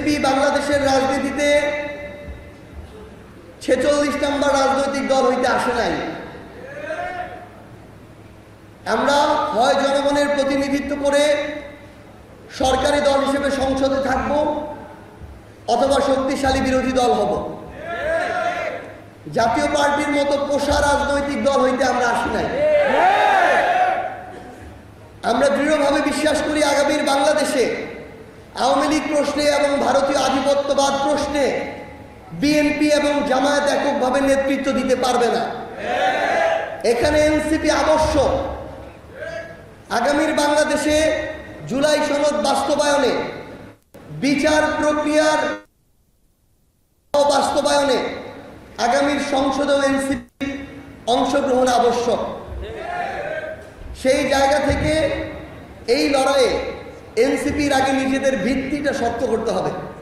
NCP বাংলাদেশের রাজনীতিতে ছেচল্লিশ নম্বর রাজনৈতিক দল হইতে আসে নাই। আমরা হয় জনগণের প্রতিনিধিত্ব করে সরকারি দল হিসেবে সংসদে থাকব অথবা শক্তিশালী বিরোধী দল হব। জাতীয় পার্টির মতো পোষা রাজনৈতিক দল হইতে আমরা আসি নাই। আমরা দৃঢ়ভাবে বিশ্বাস করি আগামীর বাংলাদেশে আওয়ামী লীগ প্রশ্নে এবং ভারতীয় আধিপত্যবাদ প্রশ্নে বিএনপি এবং জামায়াত এককভাবে নেতৃত্ব দিতে পারবে না। এখানে এনসিপি আবশ্যক। আগামীর বাংলাদেশে জুলাই সনদ বাস্তবায়নে, বিচার প্রক্রিয়ার বাস্তবায়নে আগামীর সংসদেও এনসিপি অংশগ্রহণ আবশ্যক। সেই জায়গা থেকে এই লড়াইয়ে এনসিপির আগে নিজেদের ভিত্তিটা শক্ত করতে হবে।